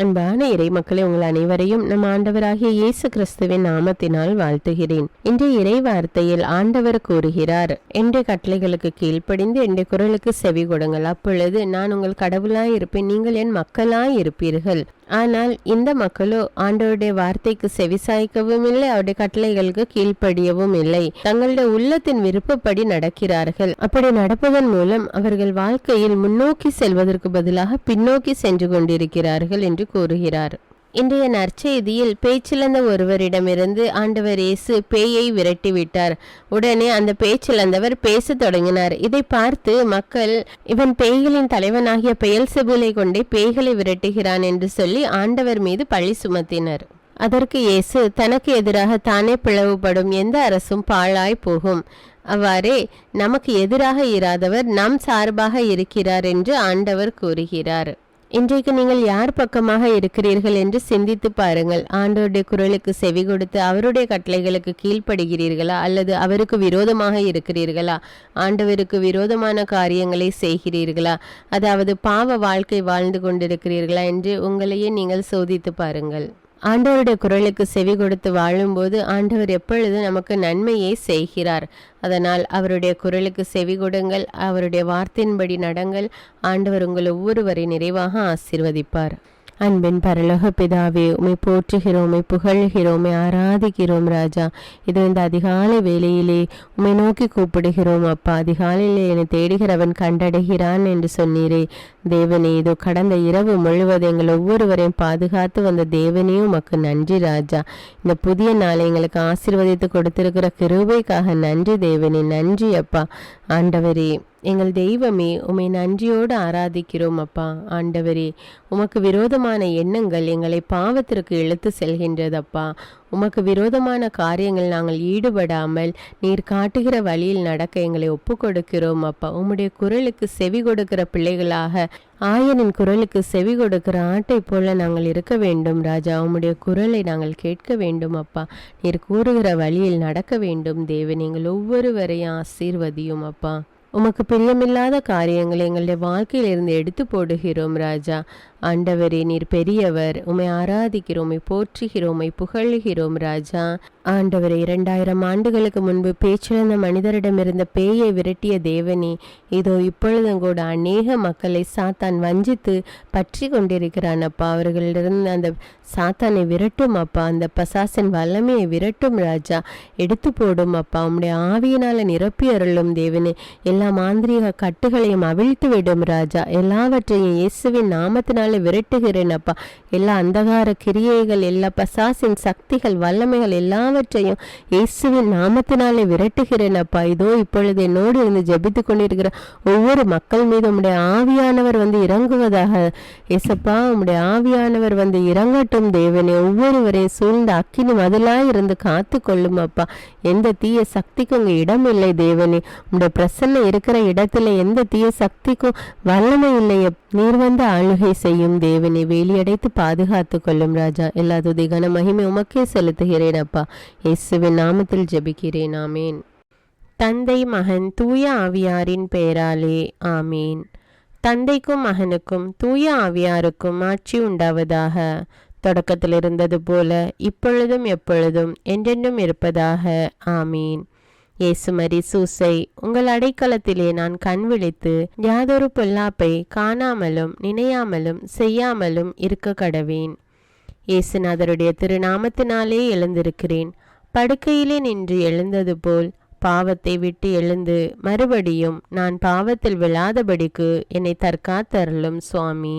அன்பான இறை மக்களை உங்கள் அனைவரையும் நம் ஆண்டவராகிய இயேசு கிறிஸ்துவின் நாமத்தினால் வாழ்த்துகிறேன். இன்றைய இறை வார்த்தையில் ஆண்டவர் கூறுகிறார் என்ற கட்டளைகளுக்கு கீழ்ப்படிந்து என்ற குரலுக்கு செவி கொடுங்கள். அப்பொழுது நான் உங்கள் கடவுளாய் இருப்பேன் நீங்கள் என் மக்களாய் இருப்பீர்கள். ஆனால் இந்த மக்களோ ஆண்டவருடைய வார்த்தைக்கு செவிசாய்க்கவும் இல்லை அவருடைய கட்டளைகளுக்கு கீழ்ப்படியவும் இல்லை. தங்களுடைய உள்ளத்தின் விருப்பப்படி நடக்கிறார்கள். அப்படி நடப்பதன் மூலம் அவர்கள் வாழ்க்கையில் முன்னோக்கி செல்வதற்கு பதிலாக பின்னோக்கி சென்று கொண்டிருக்கிறார்கள் என்று கூறுகிறார். இன்றைய நற்செய்தியில் பேச்சிழந்த ஒருவரிடமிருந்து ஆண்டவர் இயேசு பேயை விரட்டிவிட்டார். உடனே அந்த பேச்சிழந்தவர் பேசத் தொடங்கினார். இதை பார்த்து மக்கள் இவன் பேய்களின் தலைவனாகிய பெயல் செபுலை கொண்டே பேய்களை விரட்டுகிறான் என்று சொல்லி ஆண்டவர் மீது பழி சுமத்தினர். அதற்கு இயேசு தனக்கு எதிராக தானே பிளவுபடும் எந்த அரசும் பாழாய் போகும். அவ்வாறே நமக்கு எதிராக இராதவர் நம் சார்பாக இருக்கிறார் என்று ஆண்டவர் கூறுகிறார். இன்றைக்கு நீங்கள் யார் பக்கமாக இருக்கிறீர்கள் என்று சிந்தித்து பாருங்கள். ஆண்டவருடைய குரலுக்கு செவி கொடுத்து அவருடைய கட்டளைகளுக்கு கீழ்ப்படுகிறீர்களா? அல்லது அவருக்கு விரோதமாக இருக்கிறீர்களா? ஆண்டவருக்கு விரோதமான காரியங்களை செய்கிறீர்களா? அதாவது பாவ வாழ்க்கை வாழ்ந்து கொண்டிருக்கிறீர்களா என்று உங்களையே நீங்கள் சோதித்து பாருங்கள். ஆண்டவருடைய குரலுக்கு செவி கொடுத்து வாழும்போது ஆண்டவர் எப்பொழுது நமக்கு நன்மையை செய்கிறார். அதனால் அவருடைய குரலுக்கு செவி கொடுங்கள் அவருடைய வார்த்தையின்படி நடங்கள். ஆண்டவர் உங்கள் ஒவ்வொருவரை நிறைவாக ஆசீர்வதிப்பார். அன்பின் பரலோக பிதாவே உமை போற்றுகிறோம் உமை புகழ்கிறோம் உமை ஆராதிக்கிறோம் ராஜா. இது இந்த அதிகாலை வேலையிலே உமை நோக்கி கூப்பிடுகிறோம் அப்பா. அதிகாலையிலே என்னை தேடுகிறவன் கண்டடைகிறான் என்று சொன்னீரே. தேவனே இதோ கடந்த இரவு முழுவதும் எங்கள் ஒவ்வொருவரையும் பாதுகாத்து வந்த தேவனையும் உமக்கு நன்றி ராஜா. இந்த புதிய நாளை எங்களுக்கு ஆசீர்வதித்து கொடுத்திருக்கிற கிருபைக்காக நன்றி தேவனே. நன்றி அப்பா. ஆண்டவரே எங்கள் தெய்வமே உமை நன்றியோடு ஆராதிக்கிறோம் அப்பா. ஆண்டவரே உமக்கு விரோதமான எண்ணங்கள் எங்களை பாவத்திற்கு இழுத்து செல்கின்றதப்பா. உமக்கு விரோதமான காரியங்கள் நாங்கள் ஈடுபடாமல் நீர் காட்டுகிற வழியில் நடக்க எங்களை ஒப்பு கொடுக்கிறோம் அப்பா. உம்முடைய குரலுக்கு செவி கொடுக்கிற பிள்ளைகளாக ஆயனின் குரலுக்கு செவி கொடுக்கிற ஆட்டை போல நாங்கள் இருக்க வேண்டும் ராஜா. உம்முடைய குரலை நாங்கள் கேட்க வேண்டும் அப்பா. நீர் கூறுகிற வழியில் நடக்க வேண்டும் தேவன். நீங்கள் ஒவ்வொருவரையும் ஆசீர்வதியும் அப்பா. உமக்கு பிரியமில்லாத காரியங்களை எங்களுடைய வாழ்க்கையிலிருந்து எடுத்து போடுகிறோம் ராஜா. ஆண்டவரே நீர் பெரியவர். உமை ஆராதிக்கிறோமை போற்றுகிறோமை போற்றுகிறோம் உமை புகழ்கிறோம் ராஜா. ஆண்டவரே இரண்டாயிரம் ஆண்டுகளுக்கு முன்பு பேச்சிழந்த மனிதரிடமிருந்த பேயை விரட்டிய தேவனே இதோ இப்பொழுதும் கூட அநேக மக்களை சாத்தான் வஞ்சித்து பற்றி கொண்டிருக்கிறான் அப்பா. அவர்களிடம் அந்த சாத்தானை விரட்டும் அப்பா. அந்த பசாசன் வல்லமையை விரட்டும் ராஜா. எடுத்து போடும் அப்பா. உம்முடைய ஆவியினால நிரப்பி அருளும் தேவனே. எல்லா மாந்திரீக கட்டுகளையும் அவிழ்த்து விடும் ராஜா. எல்லாவற்றையும் இயேசுவின் நாமத்தினால் விரட்டுகிறேன் அப்பா எல்லா அந்தகார கிரியைகள் எல்லா பசாசின் சக்திகள் வல்லமைகள் எல்லாவற்றையும் இயேசுவின் நாமத்தினாலே விரட்டுகிறேன் அப்பா இதோ இப்பொழுது என்னோடு இருந்து ஜபித்து கொண்டிருக்கிற ஒவ்வொரு மக்கள் மீது உம்முடைய ஆவியானவர் வந்து இறங்குவதாக ஏசப்பா உம்முடைய ஆவியானவர் வந்து இறங்கட்டும் தேவனே. ஒவ்வொருவரையும் சூழ்ந்த அக்கினி மதிலாய் இருந்து காத்து கொள்ளும் அப்பா எந்த தீய சக்திக்கும் உங்க இடம் இல்லை தேவனே. உம்முடைய பிரசன்னம் இருக்கிற இடத்துல எந்த தீய சக்திக்கும் வல்லமை இல்லை நீர் வந்து ஆளுகை செய்யும் தேவனை வேலியடைத்து பாதுகாத்து கொள்ளும் ராஜா. எல்லா துதிகான மகிமை உமக்கே செலுத்துகிறேன் அப்பா. இயேசுவின் நாமத்தில் ஜெபிக்கிறேன். ஆமேன். தந்தை மகன் தூய ஆவியாரின் பெயராலே. ஆமேன். தந்தைக்கும் மகனுக்கும் தூய ஆவியாருக்கும் ஆட்சி உண்டாவதாக. தொடக்கத்தில் இருந்தது போல இப்பொழுதும் எப்பொழுதும் என்றென்றும் இருப்பதாக. ஆமீன். ஏசுமரி சூசை உங்கள் அடைக்கலத்திலே நான் கண் விழித்து யாதொரு பொல்லாப்பை காணாமலும் நினையாமலும் செய்யாமலும் இருக்க கடவேன். இயேசுநாதருடைய திருநாமத்தினாலே எழுந்திருக்கிறேன். படுக்கையிலே நின்று எழுந்தது போல் பாவத்தை விட்டு எழுந்து மறுபடியும் நான் பாவத்தில் விழாதபடிக்கு என்னை தற்காத்தருளும் சுவாமி.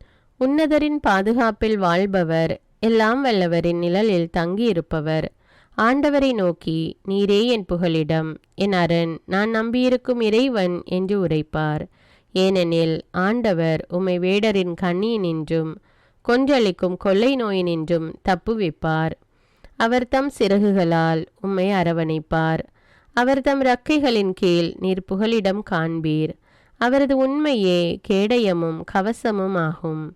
உன்னதரின் பாதுகாப்பில் வாழ்பவர் எல்லாம் வல்லவரின் நிழலில் தங்கியிருப்பவர். ஆண்டவரை நோக்கி நீரே என் புகலிடம். என் அரண் நான் நம்பியிருக்கும் இறைவன் என்று உரைப்பார். ஏனெனில் ஆண்டவர் உம்மை வேடரின் கண்ணியினின்றும் கொன்றளிக்கும் கொள்ளை நோயினின்றும் தப்புவிப்பார் அவர் தம் சிறகுகளால் உம்மை அரவணைப்பார். அவர் தம் ரக்கைகளின் கீழ் நீர் புகலிடம் காண்பீர். அவரது உண்மையே கேடயமும் கவசமும் ஆகும்.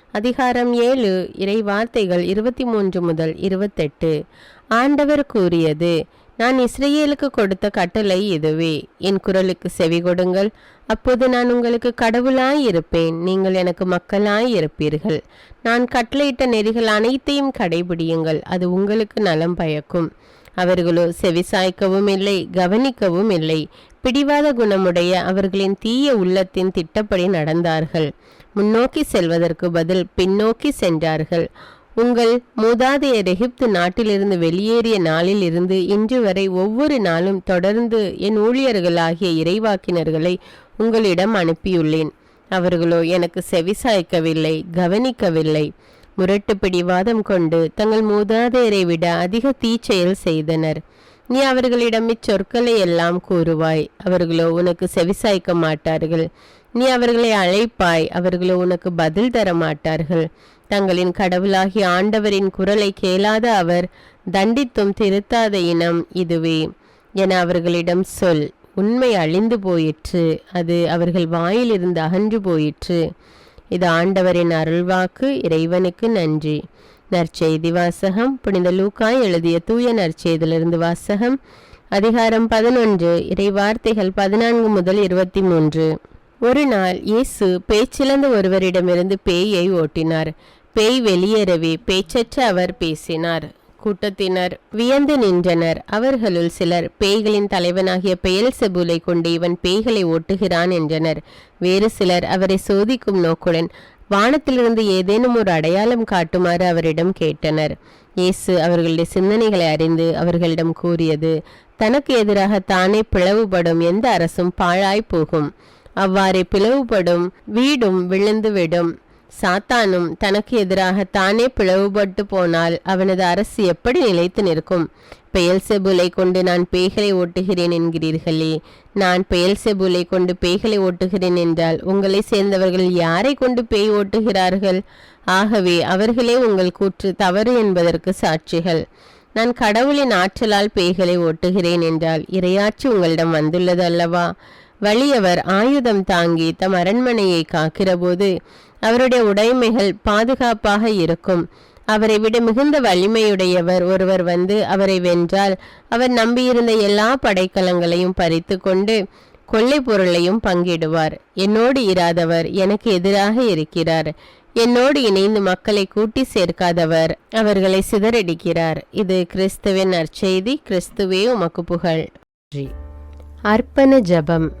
அதிகாரம் ஏழு இறை வார்த்தைகள் இருபத்தி மூன்று முதல் இருபத்தெட்டு. ஆண்டவர் கூறியது நான் இஸ்ரேலுக்கு கொடுத்த கட்டளை இதுவே. என் குரலுக்கு செவி கொடுங்கள். அப்போது நான் உங்களுக்கு கடவுளாய் இருப்பேன் நீங்கள் எனக்கு மக்களாய் இருப்பீர்கள் நான் கட்டளையிட்ட நெறிகள் அனைத்தையும் கடைபிடியுங்கள். அது உங்களுக்கு நலம் பயக்கும். அவர்களோ செவிசாய்க்கவும் இல்லை கவனிக்கவும் இல்லை. பிடிவாத குணமுடைய அவர்களின் தீய உள்ளத்தின் திட்டப்படி நடந்தார்கள். முன்னோக்கி செல்வதற்கு பதில் பின்னோக்கி சென்றார்கள். உங்கள் மூதாதையர் எகிப்து நாட்டிலிருந்து வெளியேறிய நாளில் இருந்து இன்று வரை ஒவ்வொரு நாளும் தொடர்ந்து என் ஊழியர்களாகிய இறைவாக்கினர்களை உங்களிடம் அனுப்பியுள்ளேன். அவர்களோ எனக்கு செவிசாய்க்கவில்லை கவனிக்கவில்லை. முரட்டு பிடிவாதம் கொண்டு தங்கள் மூதாதையரை விட அதிக தீச்செயல் செய்தனர். நீ அவர்களிடம் இச்சொற்களை எல்லாம் கூறுவாய். அவர்களோ உனக்கு செவிசாய்க்க மாட்டார்கள். நீ அவர்களை அழைப்பாய். அவர்களோ உனக்கு பதில் தர மாட்டார்கள் தங்களின் கடவுளாகிய ஆண்டவரின் குரலை கேளாத அவர் தண்டித்தும் திருத்தாத இனம் இதுவே. என அவர்களிடம் சொல். உண்மை அழிந்து போயிற்று. அது அவர்கள் வாயிலிருந்து அகன்று போயிற்று. இது ஆண்டவரின் அருள்வாக்கு. இறைவனுக்கு நன்றி. நற்செய்தி வாசகம் புனித லூக்காய் எழுதிய தூய நற்செய்தியிலிருந்து வாசகம் அதிகாரம் பதினொன்று இறை வார்த்தைகள் பதினான்கு முதல் இருபத்தி மூன்று. ஒரு நாள் இயேசு பேச்சிழந்த ஒருவரிடமிருந்து பேயை ஓட்டினார். பேய் வெளியேறவே பேச்சற்ற அவர் பேசினார். கூட்டத்தினர் வியந்து நின்றனர். அவர்களுள் சிலர் பேய்களின் தலைவனாகிய பெயல் செபுலை கொண்டு இவன் பேய்களை ஓட்டுகிறான் என்றனர். வேறு சிலர் அவரை சோதிக்கும் நோக்குடன் வானத்திலிருந்து ஏதேனும் ஒரு அடையாளம் காட்டுமாறு அவரிடம் கேட்டனர். இயேசு அவர்களுடைய சிந்தனைகளை அறிந்து அவர்களிடம் கூறியது தனக்கு எதிராக தானே பிளவுபடும் எந்த அரசும் பாழாய் போகும். அவ்வாறே பிளவுபடும் வீடும் விழுந்து விடும் சாத்தானும் தனக்கு எதிராக தானே பிளவுபட்டு போனால் அவனது அரசு எப்படி நிலைத்து நிற்கும்? பெயல்செபுலை கொண்டு நான் பேய்களை ஓட்டுகிறேன் என்கிறீர்களே. நான் பெயல்செபுலை கொண்டு பேய்களை ஓட்டுகிறேன் என்றால் உங்களை சேர்ந்தவர்கள் யாரை கொண்டு பேய் ஓட்டுகிறார்கள்? ஆகவே அவர்களே உங்கள் கூற்று தவறு என்பதற்கு சாட்சிகள். நான் கடவுளின் ஆற்றலால் பேய்களை ஓட்டுகிறேன் என்றால் இரையாட்சி உங்களிடம் வந்துள்ளது அல்லவா? வலியவர் ஆயுதம் தாங்கி தம் அரண்மனையை காக்கிறபோது அவருடைய உடைமைகள் பாதுகாப்பாக இருக்கும். அவரை விட மிகுந்த வலிமையுடையவர் ஒருவர் வந்து அவரை வென்றால் அவர் நம்பியிருந்த எல்லா படைக்கலங்களையும் பறித்து கொண்டு கொள்ளை பொருளையும் பங்கிடுவார். என்னோடு இராதவர் எனக்கு எதிராக இருக்கிறார். என்னோடு இணைந்து மக்களை கூட்டி சேர்க்காதவர் அவர்களை சிதறடிக்கிறார். இது கிறிஸ்துவின் நற்செய்தி. கிறிஸ்துவே உமக்கு புகழ். அர்ப்பண ஜபம்.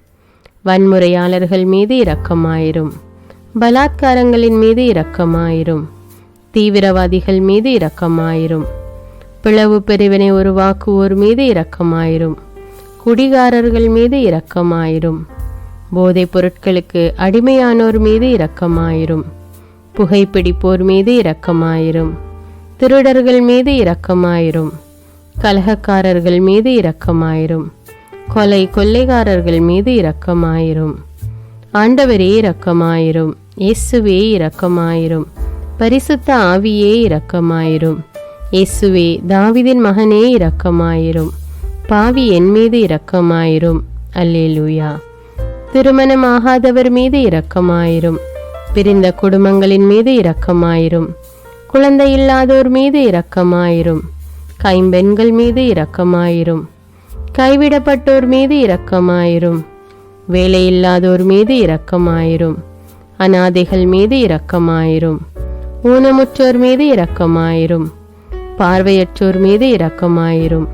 வன்முறையாளர்கள் மீது இரக்கமாயிரும். பலாத்காரங்களின் மீது இரக்கமாயிரும். தீவிரவாதிகள் மீது இரக்கமாயிரும். பிளவு பிரிவினை உருவாக்குவோர் மீது இரக்கமாயிரும். குடிகாரர்கள் மீது இரக்கமாயிரும். போதைப் பொருட்களுக்கு அடிமையானோர் மீது இரக்கமாயிரும். புகைப்பிடிப்போர் மீது இரக்கமாயிரும். திருடர்கள் மீது இரக்கமாயிரும். கலகக்காரர்கள் மீது இரக்கமாயிரும். கொலை கொள்ளைக்காரர்கள் மீது இரக்கமாயிரும். ஆண்டவரே இரக்கமாயிரும். இயேசுவே இரக்கமாயிரும். பரிசுத்த ஆவியே இரக்கமாயிரும். இயேசுவே தாவிதின் மகனே இரக்கமாயிரும். பாவி என் மீது இரக்கமாயிரும். அல்லேலூயா. திருமணமாகாதவர் மீது இரக்கமாயிரும். பிரிந்த குடும்பங்களின் மீது இரக்கமாயிரும். குழந்தை இல்லாதோர் மீது இரக்கமாயிரும். கைம்பெண்கள் மீது இரக்கமாயிரும். கைவிடப்பட்டோர் மீது இரக்கமாயிரும். வேலையில்லாதோர் மீது இரக்கமாயிரும். அனாதைகள் மீது இரக்கமாயிரும். ஊனமுற்றோர் மீது இரக்கமாயிரும். பார்வையற்றோர் மீது இரக்கமாயிரும்.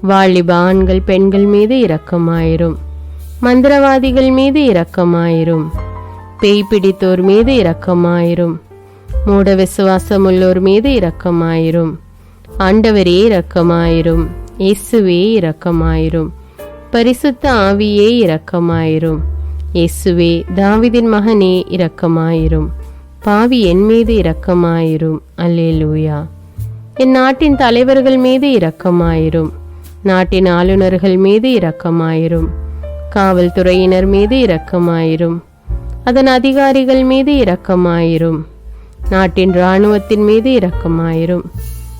வாலிப ஆண்கள் பெண்கள் மீது இரக்கமாயிரும். மந்திரவாதிகள் மீது இரக்கமாயிரும். பேய் பிடித்தோர் மீது இரக்கமாயிரும். மூட விசுவாசமுள்ளோர் மீது இரக்கமாயிரும். ஆண்டவரே இரக்கமாயிரும். இயேசுவே இரக்கமாயிரும். பரிசுத்த ஆவியே இரக்கமாயிரும். இயேசுவே தாவிதின் மகனே இரக்கமாயிரும். பாவி என் மீது இரக்கமாயிரும். அல்லேலூயா. என் நாட்டின் தலைவர்கள் மீது இரக்கமாயிரும். நாட்டின் ஆளுநர்கள் மீது இரக்கமாயிரும். காவல்துறையினர் மீது இரக்கமாயிரும். அதன் அதிகாரிகள் மீது இரக்கமாயிரும். நாட்டின் இராணுவத்தின் மீது இரக்கமாயிரும்.